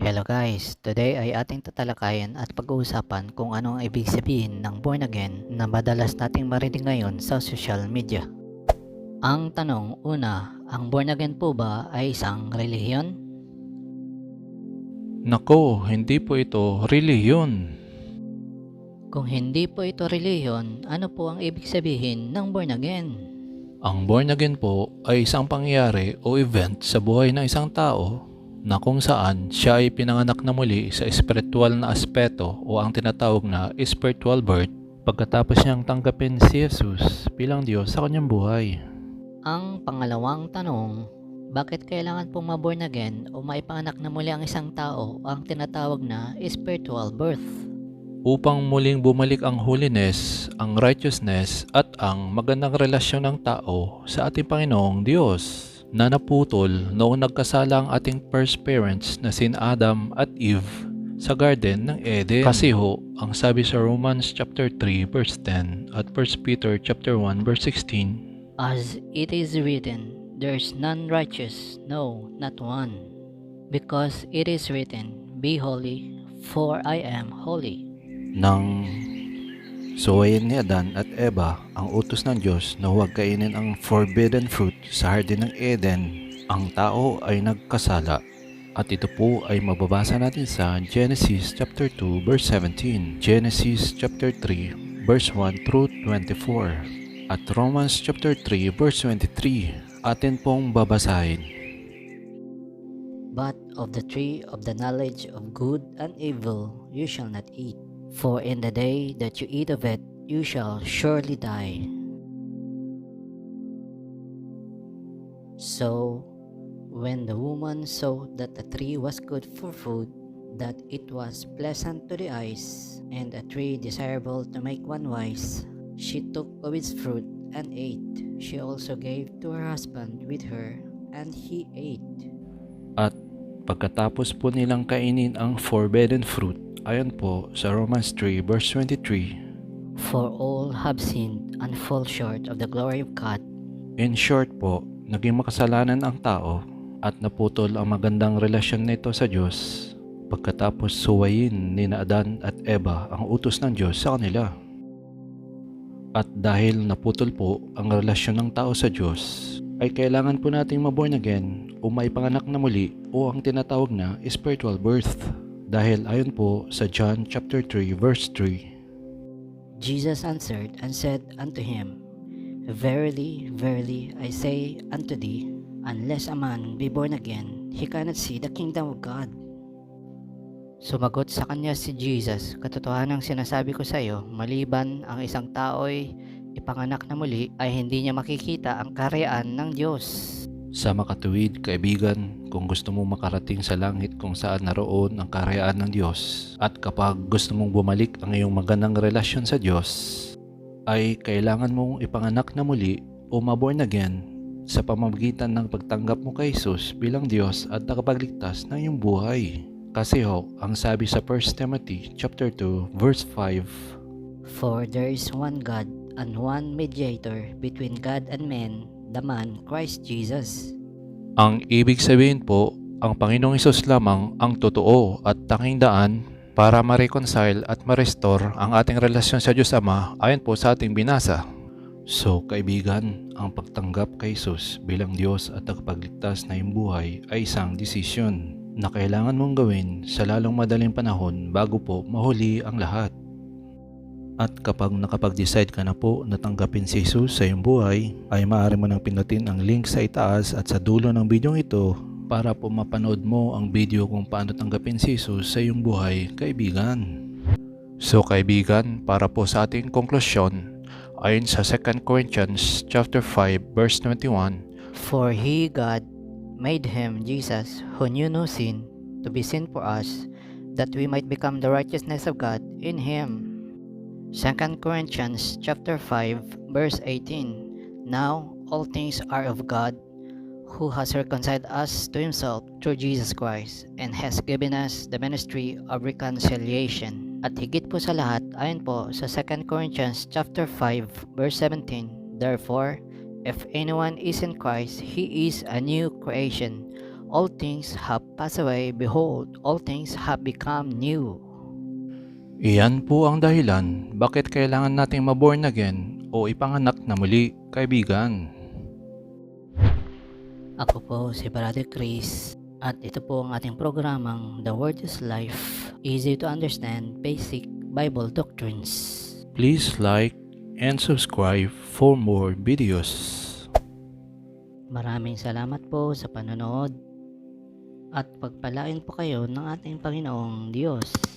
Hello guys, today ay ating tatalakayin at pag-uusapan kung ano ang ibig sabihin ng born again na madalas nating marinig ngayon sa social media. Ang tanong, una, ang born again po ba ay isang relihiyon? Nako, hindi po ito reliyon. Kung hindi po ito relihiyon, ano po ang ibig sabihin ng born again? Ang born again po ay isang pangyayari o event sa buhay ng isang tao na kung saan siya ay pinanganak na muli sa espiritual na aspeto o ang tinatawag na spiritual birth pagkatapos niyang tanggapin si Jesus bilang Diyos sa kanyang buhay. Ang pangalawang tanong, bakit kailangan pong maborn again o maipanganak na muli ang isang tao ang tinatawag na spiritual birth? Upang muling bumalik ang holiness, ang righteousness at ang magandang relasyon ng tao sa ating Panginoong Diyos na naputol noong nagkasala ang ating first parents na sin Adam at Eve sa garden ng Eden. Kasi ho, ang sabi sa Romans chapter 3 verse 10 at 1 Peter chapter 1 verse 16, As it is written, There is none righteous, no, not one. Because it is written, Be holy, for I am holy. nang suwayin ni Adan at Eva ang utos ng Diyos na huwag kainin ang forbidden fruit sa hardin ng Eden, ang tao ay nagkasala. At ito po ay mababasa natin sa Genesis chapter 2 verse 17, Genesis chapter 3 verse 1 through 24, at Romans chapter 3 verse 23. Atin pong babasahin. But of the tree of the knowledge of good and evil you shall not eat. For in the day that you eat of it, you shall surely die. So, when the woman saw that the tree was good for food, that it was pleasant to the eyes, and a tree desirable to make one wise, she took of its fruit and ate. She also gave to her husband with her, and he ate. At pagkatapos po nilang kainin ang forbidden fruit, ayon po sa Romans 3 verse 23, For all have sinned and fall short of the glory of God. In short po, naging makasalanan ang tao at naputol ang magandang relasyon nito sa Diyos pagkatapos suwayin ni Adan at Eva ang utos ng Diyos sa kanila. At dahil naputol po ang relasyon ng tao sa Diyos, ay kailangan po nating maborn again o maipanganak na muli o ang tinatawag na spiritual birth. Dahil ayon po sa John chapter 3 verse 3, Jesus answered and said unto him, Verily, verily, I say unto thee, unless a man be born again, he cannot see the kingdom of God. Sumagot sa kanya si Jesus, katotohanan ang sinasabi ko sa iyo, maliban ang isang tao'y ipanganak na muli ay hindi niya makikita ang karyaan ng Diyos. Sa makatuwid, kaibigan, kung gusto mong makarating sa langit kung saan naroon ang karyaan ng Diyos at kapag gusto mong bumalik ang iyong magandang relasyon sa Diyos, ay kailangan mong ipanganak na muli o maborn again sa pamamagitan ng pagtanggap mo kay Jesus bilang Diyos at nakapagligtas ng iyong buhay. Kasi ho, ang sabi sa 1 Timothy chapter 2 verse 5, For there is one God and one mediator between God and men, the man Christ Jesus. Ang ibig sabihin po, ang Panginoong Isus lamang ang totoo at tanging daan para ma-reconcile at ma-restore ang ating relasyon sa Diyos Ama ayon po sa ating binasa. So kaibigan, ang pagtanggap kay Jesus bilang Diyos at tagapagligtas na iyong buhay ay isang desisyon na kailangan mong gawin sa lalong madaling panahon bago po mahuli ang lahat. At kapag nakapag-decide ka na po na tanggapin si Jesus sa iyong buhay, ay maaari mo nang pinutin ang link sa itaas at sa dulo ng video ito para po mapanood mo ang video kung paano tanggapin si Jesus sa iyong buhay, kaibigan. So kaibigan, para po sa ating konklusyon, ayon sa 2 Corinthians chapter 5 verse 21, For he, God, made him, Jesus, who knew no sin, to be sin for us, that we might become the righteousness of God in him. 2 Corinthians chapter 5 verse 18 Now all things are of God who has reconciled us to himself through Jesus Christ and has given us the ministry of reconciliation. At higit po sa lahat, ayon po sa 2 Corinthians chapter 5 verse 17 Therefore, if anyone is in Christ, he is a new creation. all things have passed away, behold, all things have become new. Iyan po ang dahilan bakit kailangan nating maborn again o ipanganak na muli, kaibigan. Ako po si Brother Chris at ito po ang ating programang The Word is Life. Easy to understand basic Bible doctrines. Please like and subscribe for more videos. Maraming salamat po sa panonood at pagpalain po kayo ng ating Panginoong Diyos.